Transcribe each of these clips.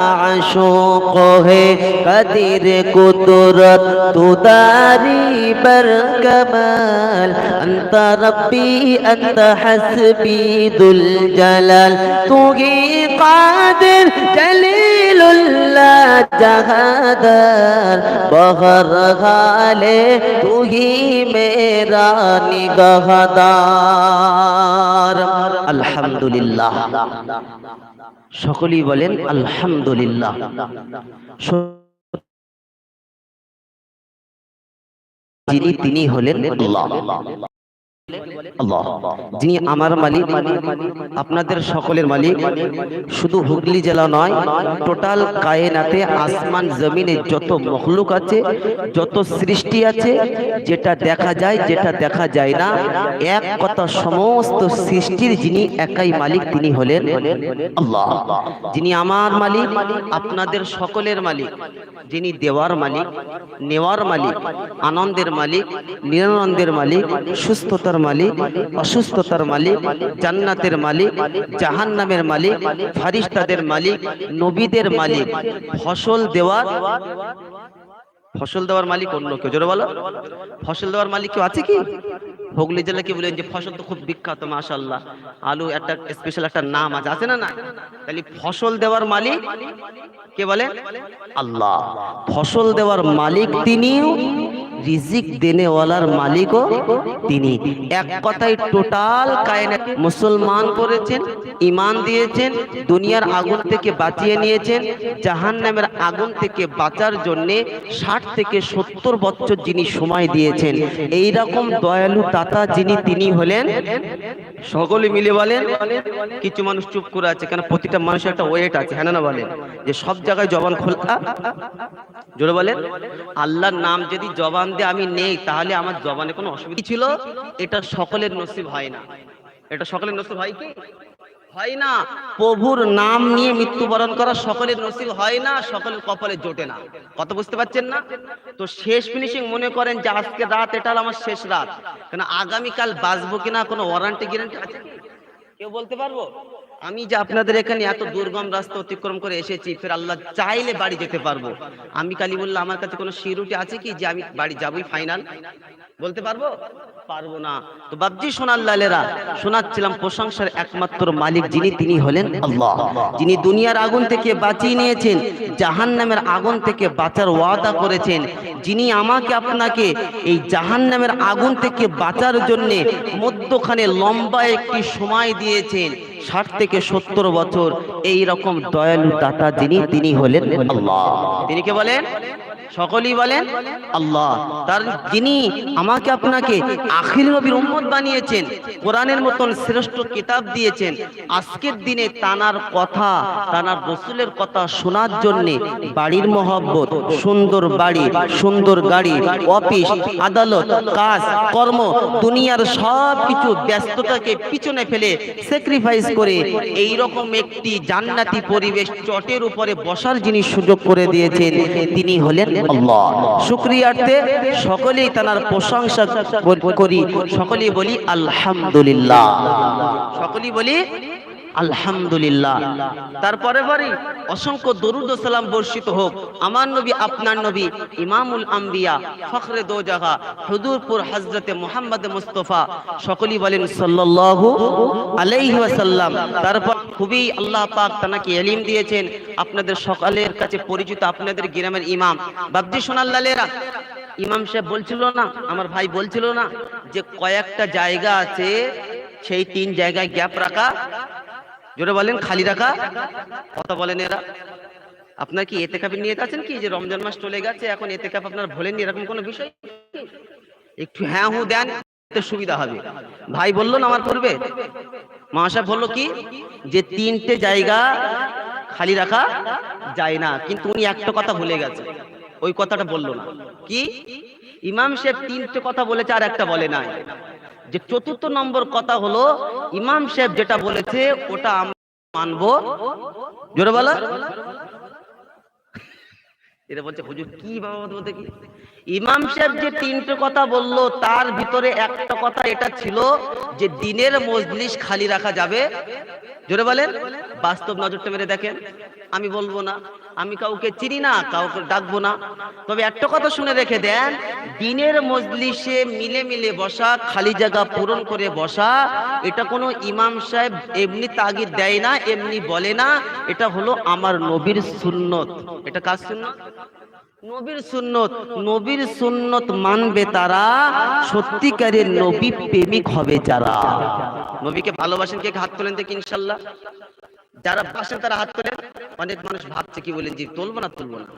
عشوق ہے قدر قدرت تو داری بر کمال انت ربی انت حسبی دل جلال تو ہی قادر جلیل اللہ جہادر بہر غالے تو ہی میرا نگہدار الحمدللہ সকলেই বলেন আলহামদুলিল্লাহ। যিনি তিনি হলেন যিনি আমার মালিক, আপনাদের সকলের মালিক। শুধু হুগলি জেলা নয়, টোটাল কায়নাতে আসমান জমিনে যত মখলুক আছে, যত সৃষ্টি আছে, যেটা দেখা যায়, যেটা দেখা যায় না, এক কথা সমস্ত সৃষ্টির যিনি একাই মালিক, তিনি হলেন আল্লাহ। যিনি আমার মালিক, আপনাদের সকলের মালিক। যিনি দেওয়ার মালিক, নেওয়ার মালিক, আনন্দের মালিক, নিরানন্দের মালিক, সুস্থতার মালিক অসুস্থতার মালিক জান্নাতের মালিক জাহান্নামের মালিক ফারিস্তাদের মালিক নবীদের মালিক ফসল দেওয়ার ফসল দেওয়ার মালিক অন্য কেউ জোরে বলো। ফসল দেওয়ার মালিক কেউ আছে কি? হুগলি জেলা কি বলেন যে ফসল তো খুব বিখ্যাত মাশাল্লাহ আলু একটা স্পেশাল একটা নাম আছে আছে না না তাহলে ফসল দেওয়ার মালিক কে বলে? আল্লাহ। ফসল দেওয়ার মালিক তিনিও, রিজিক দেনেওয়ালার মালিকও তিনি। এক কথায় টোটাল কায়নাত মুসলমান করেছেন ইমান দিয়েছেন, দুনিয়ার আগুন থেকে বাঁচিয়ে নিয়েছেন, জাহান্নামের আগুন থেকে বাঁচার জন্যে ষাট থেকে সত্তর বছর যিনি সময় দিয়েছেন, এইরকম দয়ালু দাতা যিনি তিনি হলেন, সকলে মিলে বলেন, কিছু মানুষ চুপ করে আছে, কেন প্রতিটা মানুষের একটা ওয়েট আছে হ্যাঁ না বলেন? যে সব জায়গায় জবান খোলা জোরে বলেন। আল্লাহর নাম যদি জবান দিয়ে আমি নেই, তাহলে আমার জবানে কোনো অসুবিধা ছিল? এটা সকলের নসিব হয় না। এটা সকলের নসিব হয় কি? হয় না। প্রভুর নাম নিয়ে মৃত্যুবরণ করা সকলের নসিব হয় না সকলের কপালে জোটে না। কত বুঝতে পারছেন না? তো শেষ ফিনিশিং মনে করেন যে আজকে রাত এটা আমার শেষ রাত। কেন আগামীকাল বাঁচবো কিনা কোনো ওয়ারান্টি গ্যারান্টি আছে? কেউ বলতে পারব? আমি যে আপনাদের এখানে এত দুর্গম রাস্তা অতিক্রম করে এসেছি, ফের আল্লাহ চাইলে বাড়ি যেতে পারব। আমি কালি বললাম আমার কাছে কোনো সিরুটি আছে কি যে আমি বাড়ি যাবই ফাইনাল? বলতে পারব? পারব না। তো বাবজি সোনার লালেরা, শোনাচ্ছিলাম প্রশংসার একমাত্র মালিক যিনি, তিনি হলেন আল্লাহ। যিনি দুনিয়ার আগুন থেকে বাঁচিয়ে নিয়েছেন জাহান নামের আগুন থেকে বাঁচার ওয়াদা করেছেন। যিনি আমাকে আপনাকে এই জাহান নামের আগুন থেকে বাঁচার জন্যে মধ্যখানে লম্বা একটি সময় দিয়েছেন। ষাট থেকে সত্তর বছর এই রকম দয়ালু দাতা যিনি, তিনি হলেন তিনি কে বলেন? সকলেই বলেন, আল্লাহ। তার যিনি আমাকে আপনাকে আখির নবীর উম্মত বানিয়েছেন, কোরআনের মতন শ্রেষ্ঠ কিতাব দিয়েছেন, আজকের দিনে তানার কথা, তানার রসুলের কথা শোনার জন্য বাড়ির মহব্বত, সুন্দর বাড়ি, সুন্দর গাড়ি, অফিস, আদালত, কাজ, কর্ম, দুনিয়ার সব কিছু ব্যস্ততাকে পিছনে ফেলে স্যাক্রিফাইস করে এই রকম একটি জান্নাতি পরিবেশ চটের উপরে বসার যিনি সুযোগ করে দিয়েছেন, তিনি হলেন শুক্রিয়ার্থে সকলেই তার প্রশংসা করি সকলেই বলি আলহামদুলিল্লাহ। সকলেই বলি আলহামদুলিল্লাহ। তারপরে পরে অসংখ্য দরুদ সালাম বর্ষিত হোক। আমার নবী, আপনার নবী, ইমামুল আম্বিয়া, ফখরে দো জাহা হুদুরপুর হজরতে মোহাম্মদ মুস্তফা, সকলেই বলেন সাল্লাল্লাহু আলাইহি ওয়াসাল্লাম। তারপর খুবই আল্লাহ পাক তানাকে এলিম দিয়েছেন। আপনাদের সকালের কাছে পরিচিত আপনাদের গ্রামের ইমাম। বাবজি সোনাল্লালেরা ইমাম সাহেব বলছিল না, আমার ভাই বলছিল না যে কয়েকটা জায়গা আছে, সেই তিন জায়গায় গ্যাপ রাখা। জোরে বলেন, খালি রাখা? কথা বলেন এরা। আপনার কি এতে কাপের নিয়ে আছেন কি? যে রমজান মাস চলে গেছে, এখন এতে কাপ আপনার ভোলেননি? এরকম কোনো বিষয়? একটু হ্যাঁ হু দেন সুবিধা হবে। ভাই বলল না আমার করবে? মহাশয় বলল কি? যে তিনটে জায়গা খালি রাখা যায় না, কিন্তু উনি একটা কথা ভুলে গেছে। ওই কথাটা বলল না। কি? ইমাম সাহেব তিনটে কথা বলেছে আর একটা বলে নাই। যে চতুর্থ নম্বর কথা হলো, ইমাম সাহেব যেটা বলেছে, ওটা আমরা মানবো। জোরে বলা। এটা বলছে, হুজুর, কি বাবা বলতে কি? ইমাম সাহেব যে তিনটে কথা বলল, তার ভিতরে একটা কথা এটা ছিল যে দিনের মজলিস খালি রাখা যাবে। জোরে বলেন। বাস্তব নজরটা মেরে দেখেন। আমি বলব না। আমি কাউকে চিনি না, কাউকে ডাকবো না। তবে একটা কথা শুনে রেখে দেন, দিনের মজলিসে মিলে মিলে বসা, খালি জায়গা পূরণ করে বসা, এটা কোনো ইমাম সাহেব এমনি তাগিদ দেয় না, এমনি বলে না, এটা হলো আমার নবীর সুন্নত। এটা কাজ সুন্নত? নবীর সুন্নত। নবীর সুন্নত মানবে তারা, সত্যিকারের নবী প্রেমিক হবে যারা। নবীকে ভালোবাসেন কে হাত তোলেন দেখি ইনশাল্লাহ। যারা বাসেন তারা হাত তোলেন, অনেক মানুষ ভাবছে কি বলেন জি তুলবো না তুলবো না।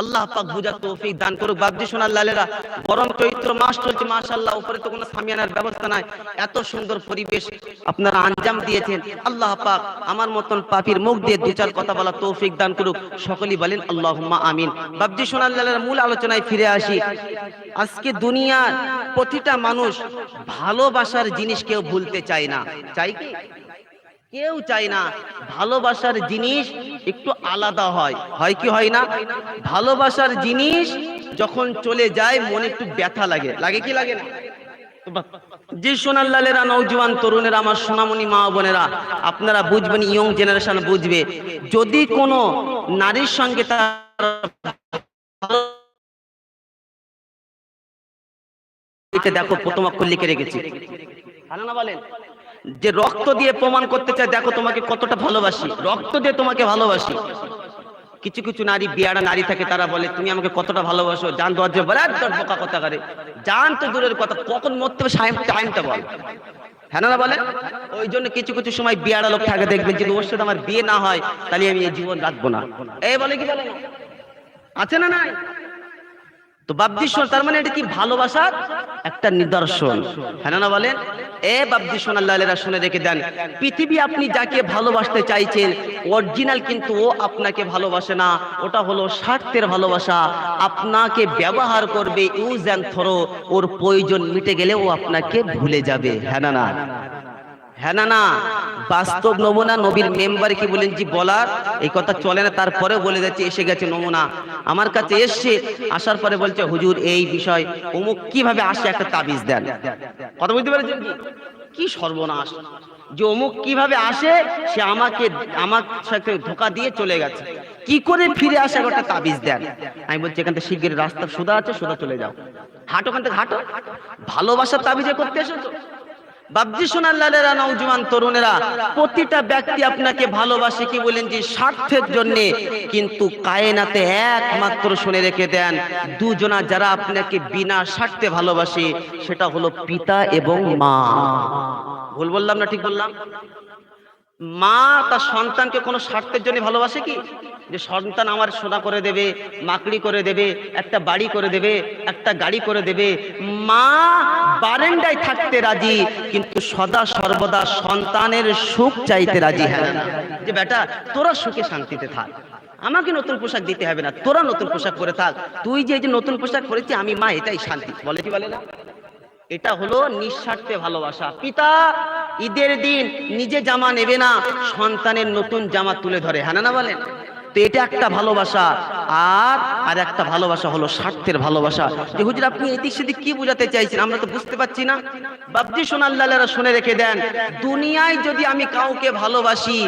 আল্লাহ পাক বুঝার তৌফিক দান করুক বাবজি সোনার লালেরা। গরম চৈত্র মাস চলছে, মাশাআল্লাহ, উপরে তো কোনো সামিয়ানার ব্যবস্থা নাই। এত সুন্দর পরিবেশ আপনারা আঞ্জাম দিয়েছেন। আল্লাহ পাক আমার মতন পাপির মুখ দিয়ে দু চার কথা বলা তৌফিক দান করুক। সকলেই বলেন, আল্লাহুম্মা আমিন। বাবজি সোনার লালেরা মূল আলোচনায় ফিরে আসি। আজকে দুনিয়ার প্রতিটা মানুষ ভালোবাসার জিনিস কেউ ভুলতে চায় না। চাই কি? কেউ চায় না ভালোবাসার জিনিস একটু আলাদা হয়। হয় কি হয় না? ভালোবাসার জিনিস যখন চলে যায়, মনে একটু ব্যথা লাগে। লাগে কি লাগে না? যে সোনার লালেরা নৌজওয়ান তরুণেরা, আমার সোনামণি মা বোনেরা, আপনারা বুঝবেন, ইয়ং জেনারেশন বুঝবে। যদি কোনো নারীর সঙ্গে তার দেখো, প্রথম অক্ষর লিখে রেখেছি। বলেন? যে রক্ত দিয়ে প্রমাণ করতে চায়, দেখো তোমাকে কতটা ভালোবাসি। রক্ত দিয়ে তোমাকে ভালোবাসি। কিছু কিছু নারী, বিয়ারা নারী থাকে, তারা বলে, তুমি আমাকে কতটা ভালোবাসো? জান দরজা বোকা কথা করে। জান তো দূরের কথা, কখন মরতে টাইমটা বল। হ্যাঁ বলে? ওই জন্য কিছু কিছু সময় বিয়ারা লোক থাকে দেখবেন, যদি ওর সাথে আমার বিয়ে না হয়, তাহলে আমি এই জীবন রাখব না। এই বলে কি? বলে আছে না নাই? তো সোনা তার মানে এটা কি ভালোবাসার একটা নিদর্শন। হ্যাঁ না বলেন? এ বাবজি সোনাল্লা লালেরা শুনে রেখে দেন, পৃথিবী আপনি যাকে ভালোবাসতে চাইছেন অরিজিনাল কিন্তু ও আপনাকে ভালোবাসে না, ওটা হলো স্বার্থের ভালোবাসা। আপনাকে ব্যবহার করবে ইউজ অ্যান্ড থ্রো ওর প্রয়োজন মিটে গেলে ও আপনাকে ভুলে যাবে। হ্যাঁ না? হ্যাঁ না না। বাস্তব নমুনা নবীর মেম্বার কি বলেন জি বলার? এই কথা চলে না, তারপরেও বলে যাচ্ছে, এসে গেছে নমুনা। আমার কাছে এসছে, আসার পরে বলছে, হুজুর, এই বিষয় অমুক কীভাবে আসে একটা তাবিজ দেন? কথা বুঝতে পেরেছেন কি? সর্বনাশ। যে অমুক কীভাবে আসে, সে আমাকে, আমার সাথে ধোকা দিয়ে চলে গেছে। কি করে ফিরে আসে একটা তাবিজ দেন? আমি বলছি, এখান থেকে শিগগির রাস্তা সোজা আছে, সোজা চলে যাও। হাঁটো ওখান থেকে হাঁটো। ভালোবাসার তাবিজে করতে এসেছ? বাবজি সোনার লালেরা নৌজওয়ান তরুণেরা, প্রতিটা ব্যক্তি আপনাকে ভালোবাসে কি বলেন যে স্বার্থের জন্য? কিন্তু কায়নাতে একমাত্র শুনে রেখে দেন, দুজনা যারা আপনাকে বিনা স্বার্থে ভালোবাসে, সেটা হলো পিতা এবং মা। ভুল বললাম না ঠিক বললাম? মা তার সন্তানকে কোনো স্বার্থের জন্য ভালোবাসে কি? যে সন্তান আমার সোনা করে দেবে, মাকড়ি করে দেবে, একটা বাড়ি করে দেবে, একটা গাড়ি করে দেবে। মা বারেন্ডায় থাকতে রাজি, কিন্তু সদা সর্বদা সন্তানের সুখ চাইতে রাজি হ্যাঁ না। যে বেটা, তোরা সুখে শান্তিতে থাক। আমাকে নতুন পোশাক দিতে হবে না, তোরা নতুন পোশাক পরে থাক। তুই যে নতুন পোশাক পরেছি, আমি মা এটাই শান্তি। বলে কি বলে না? এটা হলো নিঃস্বার্থে ভালোবাসা। পিতা, ঈদের দিন নিজে জামা নেবে না, সন্তানের নতুন জামা তুলে ধরে। হ্যাঁ না বলেন? তো এটা একটা ভালোবাসা। আর আর একটা ভালোবাসা হলো স্বার্থের ভালোবাসা। যে হুজুর, আপনি এদিক সেদিক কি বোঝাতে চাইছেন? আমরা তো বুঝতে পারছি না। বাবজি সোনাল্লালেরা শুনে রেখে দেন। দুনিয়ায় যদি আমি কাউকে ভালোবাসি,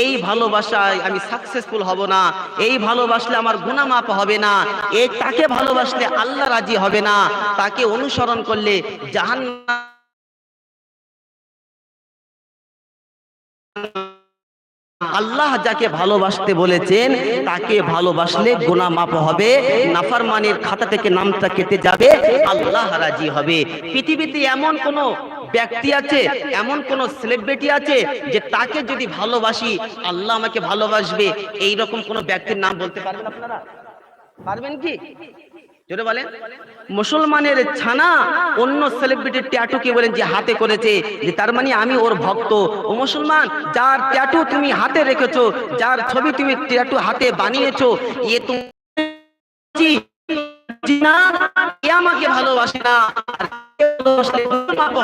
এই ভালোবাসায় আমি সাকসেসফুল হব না। এই ভালোবাসলে আমার গুণামাপ হবে না। এই তাকে ভালোবাসলে আল্লাহ রাজি হবে না। তাকে অনুসরণ করলে জাহান্নাম আল্লাহ যাকে ভালোবাসতে বলেছেন, তাকে ভালোবাসলে গোনা মাপ হবে, নাফারমানির খাতা থেকে নামটা কেটে যাবে, আল্লাহ রাজি হবে। পৃথিবীতে এমন কোন ব্যক্তি আছে, এমন কোন সেলিব্রিটি আছে যে তাকে যদি ভালোবাসি, আল্লাহ আমাকে ভালোবাসবে এই রকম কোন ব্যক্তির নাম বলতে পারবেন আপনারা? পারবেন কি? জোরে বলেন। মুসলমানের ছানা অন্য সেলিব্রিটির ট্যাটুকে বলেন যে হাতে করেছে, যে তার মানে আমি ওর ভক্ত। ও মুসলমান, যার ট্যাটু তুমি হাতে রেখেছো, যার ছবি তুমি ট্যাটু হাতে বানিয়েছো, এ তুমি আমাকে ভালোবাসে না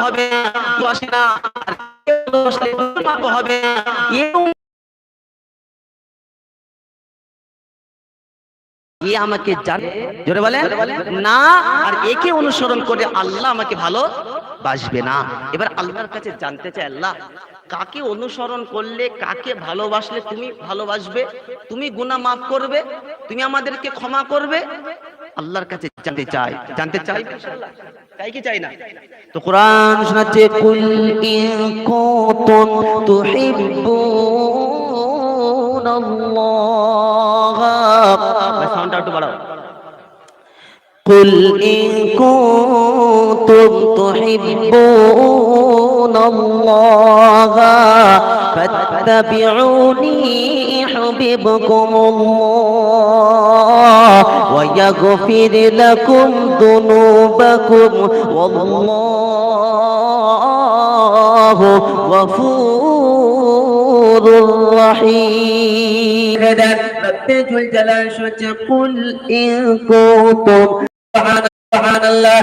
হবে না ভালোবাসে না হবে এ আমাকে জানে জোরে বলেন। না আর একে অনুসরণ করে আল্লাহ আমাকে ভালো বাসবে না। এবার আল্লাহর কাছে জানতে চাই আল্লাহ কাকে অনুসরণ করলে কাকে ভালোবাসলে তুমি ভালোবাসবে? তুমি গুনাহ মাফ করবে? তুমি আমাদেরকে ক্ষমা করবে? আল্লাহর কাছে জানতে চাই। জানতে চাই? চাই কি চাই না? তো কোরআন শোনাচ্ছে কুল ইন কুনতুম তুহিব্বুন সাউন্ডটা একটু বাড়াও قل إن كنتم تحبون الله فاتبعوني يحببكم الله ويغفر لكم ذنوبكم والله غفور غفور رحيم هذا رب الجلال شو قل إن كنتم سبحان الله.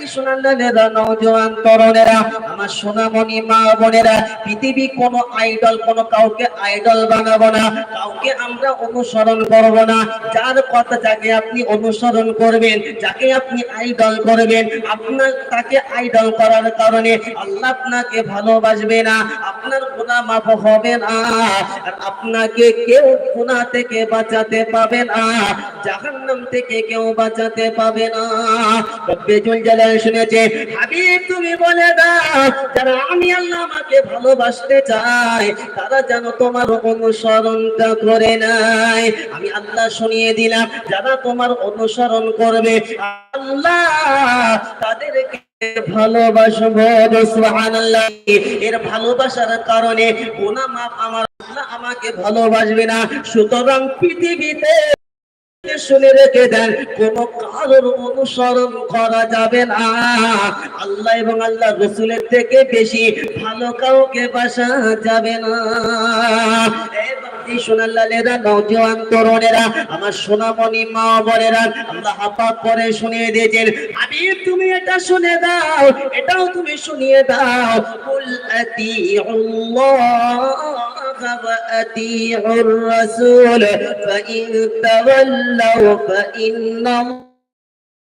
ব্যক্তি সোনালেরা আমার সোনামণি মা বোনেরা, পৃথিবী কোন আইডল কোন কাউকে আইডল বানাবো না। কাউকে আমরা অনুসরণ করব না। যার কথা যাকে আপনি অনুসরণ করবেন, যাকে আপনি আইডল করবেন, আপনার তাকে আইডল করার কারণে আল্লাহ আপনাকে ভালোবাসবে না। আপনার গুনাহ মাফ হবে না। আপনাকে কেউ গুনাহ থেকে বাঁচাতে পাবে না। জাহান্নাম থেকে কেউ বাঁচাতে পাবে না। রব্বে জুল শুনেছে, হাবিব, তুমি বলে দাও, যারা আমি আল্লাহ আমাকে ভালোবাসতে চাই, তারা যেন তোমার অনুসরণটা করে নাই আমি আল্লাহ শুনিয়ে দিলাম, যারা তোমার অনুসরণ করবে, আল্লাহ তাদেরকে কারণে আমাকে ভালোবাসবে না। সুতরাং পৃথিবীতে শুনে রেখে দেন কোন কারোর অনুসরণ করা যাবে না আল্লাহ এবং আল্লাহ রসুলের থেকে বেশি ভালো কাউকে বাসা যাবে না এবার যে সোনাল্লালেরা নওজোয়ান তরুণেরা আমার সোনামণি মা বলেরা আল্লাহ হাপাক করে শুনিয়ে দিয়েছেন হাবিব তুমি এটা শুনে দাও এটাও তুমি শুনিয়ে দাও কুল আতিউল্লাহ وأطيعوا الرسول فإن تولوا فإن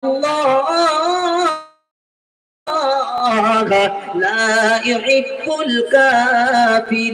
الله لا يحب الكافرين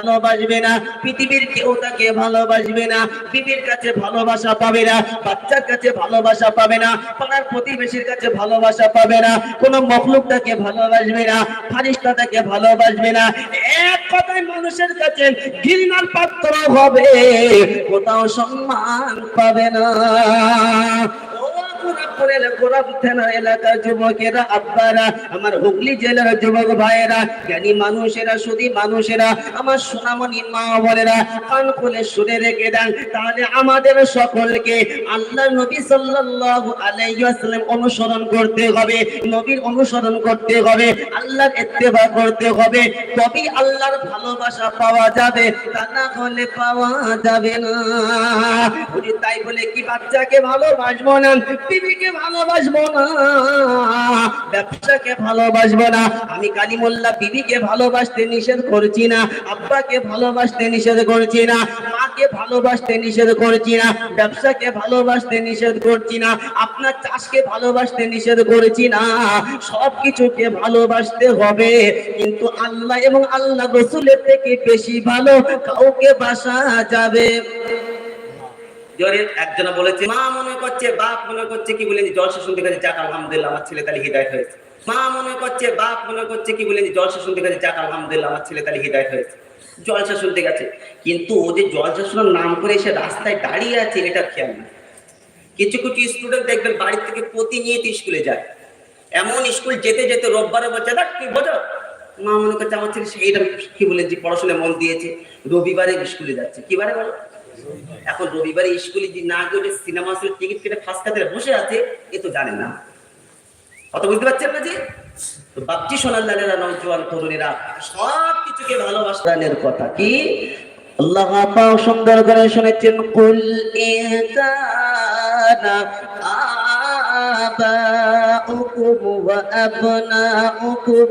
ভালোবাসবে না, পৃথিবীর কেউ তাকে ভালোবাসবে না বিবির কাছে ভালোবাসা পাবে না, বাচ্চার কাছে ভালোবাসা পাবে না, পাড়ার প্রতিবেশীর কাছে ভালোবাসা পাবে না, কোন মখলুক তাকে ভালোবাসবে না, ফারিস্তা তাকে ভালোবাসবে না। এক কথায় মানুষের কাছে ঘৃণার পাত্র হবে, কোথাও সম্মান পাবে না। থানার এলাকার যুবকেরা, আব্বারা, আমার হুগলি জেলার যুবক ভাইয়েরা, জ্ঞানী মানুষেরা সুদী মানুষেরা, আমার সোনামণি মা বলেরা কান খুলে শুনে রেখে দেন। তাহলে আমাদের সকলকে আল্লাহ নবী অনুসরণ করতে হবে, নবীর অনুসরণ করতে হবে, আল্লাহর ইত্তেবা করতে হবে। তবেই আল্লাহর ভালোবাসা পাওয়া যাবে, তা না হলে পাওয়া যাবে না। তাই বলে, কি বাচ্চাকে ভালোবাসবো না? ভালোবাসবো না। ব্যবসাকে ভালোবাসবো না। আমি কালিমুল্লাহ বিবিকে ভালোবাসতে নিষেধ করছি না। আব্বাকে ভালোবাসতে নিষেধ করছি না। মাকে ভালোবাসতে নিষেধ করছি না। ব্যবসাকে ভালোবাসতে নিষেধ করছি না। আপনার চাষকে ভালোবাসতে নিষেধ করেছি না। সব কিছুকে ভালোবাসতে হবে। কিন্তু আল্লাহ এবং আল্লাহ রসুলের থেকে বেশি ভালো কাউকে বাসা যাবে। একজন বলেছে, মা মনে করছে, বাপ মনে করছে কি জলসা শুনতে গেছে যাক, আলহামদুলিল্লাহ, আমার ছেলে হৃদায়ত হয়েছে। মা মনে করছে, বাপ মনে করছে কি জলসা শুনতে গেছে যাক, আলহামদুলিল্লাহ, আমার ছেলে হৃদায়ত হয়েছে। জলসা শুনতে গেছে। কিন্তু ও যে জলসা শোনার নাম করে এসে রাস্তায় দাঁড়িয়ে আছে এটা খেয়াল না কিছু কিছু স্টুডেন্ট দেখবেন বাড়ি থেকে প্রতিনিয়ত স্কুলে যায়। এমন স্কুল যেতে যেতে রোববারে বলছে, দেখ, কি বোঝো? মা মনে করছে, আমার ছেলে সেইটা কি বলে যে পড়াশোনায় মন দিয়েছে। রবিবারে স্কুলে যাচ্ছে। কি বারে বলো? এখন রবিবারে স্কুলে যে না গেলে সিনেমা হলের টিকিট কেটে ফার্স্ট কাতারে বসে আছে, এ তো জানে না। অত বুঝতে পারছেন না যে? তো বাপজি সোনার লালেরা নজওয়ান তরুণীরা সব কিছুকে ভালোবাসানের কথা কি? আল্লাহ পাক সুন্দর করে শুনেছেন, কুল ইনকানা আবাউকুম ওয়া আবনাউকুম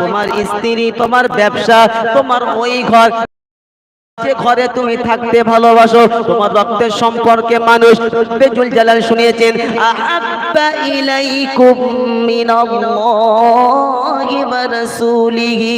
তোমার স্ত্রী, তোমার ব্যবসা, তোমার ওই ঘর, যে ঘরে তুমি থাকতে ভালোবাসো, তোমার রক্তের সম্পর্কে মানুষ বেজুল জালাল শুনিয়েছেন, আহাব্বা ইলাইকুম মিনাল্লাহি ওয়া রাসূলিহি।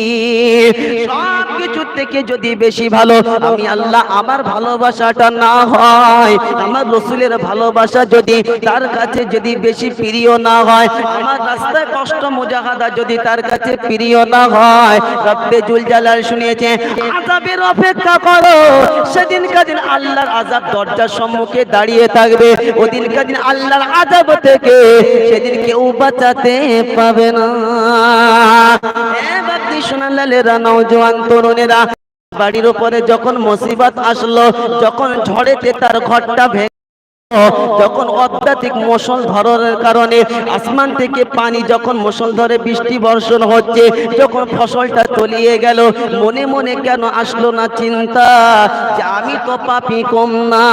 সব কিছু থেকে যদি বেশি ভালো, আমি আল্লাহ আমার ভালোবাসাটা না হয়, আমার রসুলের ভালোবাসা যদি তার কাছে যদি বেশি প্রিয় না হয়, আমার রাস্তায় কষ্ট মুজাহাদা যদি তার কাছে প্রিয় না হয়, রব্বে জুল জালাল শুনিয়েছে, আযাবের অপেক্ষা করো সেদিন কাদিন আল্লাহর আযাব দরজার সম্মুখে দাঁড়িয়ে থাকবে ওদিন কাদিন আল্লাহর আযাব থেকে সেদিন কেউ বাঁচাতে পাবে না। বাতি সোনালালেরা নওজোয়ান তরুণেরা বাড়ির উপরে যখন মুসিবত আসলো যখন ঝড়েতে তার ঘরটা ভেঙে যখন অত্যাধিক মুসল ধরনের কারণে আসমান থেকে পানি যখন মুসল ধরে বৃষ্টি বর্ষণ হচ্ছে, যখন ফসলটা তলিয়ে গেল, মনে মনে কেন আসলো না চিন্তা যে আমি তো পাপি কম না।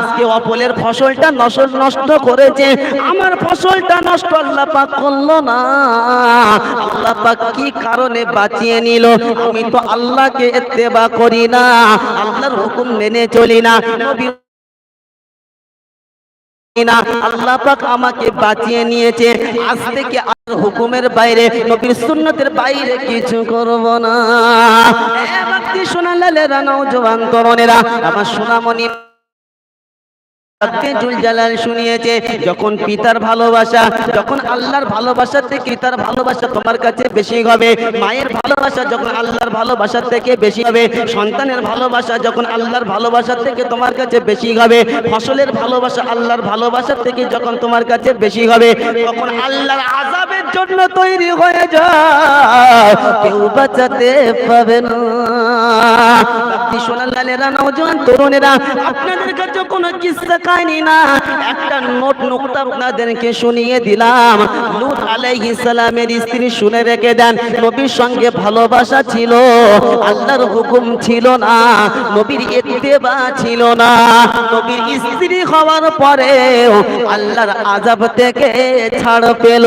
আজকে অপলের ফসলটা নষ্ট নষ্ট করেছে, আমার ফসলটা নষ্ট আল্লাহ পাক করল না। আল্লাহ পাক কি কারণে বাঁচিয়ে নিল? আমি তো আল্লাহকে এত্তেবা করি না, আল্লাহর হুকুম মেনে চলি না। না, আল্লাহ পাক আমাকে বাঁচিয়ে নিয়েছে। আজ থেকে আর হুকুমের বাইরে, নবীর সুন্নতের বাইরে কিছু করব না। ভক্তি শোনালেরা নওজোয়ান তরুণেরা, আমার সোনামণি শুনিয়েছে, যখন পিতার ভালোবাসা, যখন আল্লাহর ভালোবাসা থেকে পিতার ভালোবাসা তোমার কাছে বেশি হবে, মায়ের ভালোবাসা যখন আল্লাহর ভালোবাসা থেকে বেশি হবে, সন্তানের ভালোবাসা যখন আল্লাহর ভালোবাসা থেকে তোমার কাছে বেশি হবে, ফসলের ভালোবাসা আল্লাহর ভালোবাসা থেকে যখন তোমার কাছে বেশি হবে, তখন আল্লাহর আজাবের জন্য তৈরি হয়ে যাও। কেউ বাঁচাতে পাবে না। আপনি সোনালালেরা নওজোয়ান তরুণেরা, আপনাদের কাছে কোনো কিস্সা কাহিনী না। একটা নোট নোকটা আপনাদেরকে শুনিয়ে দিলাম। লুত আলাইহিস সালামের স্ত্রী শুনে রেখে দেন, নবীর সঙ্গে ভালোবাসা ছিল, আল্লাহর হুকুম ছিল না, নবীর ইত্তেবা ছিল না। নবীর স্ত্রী হওয়ার পরেও আল্লাহর আযাব থেকে ছাড় পেল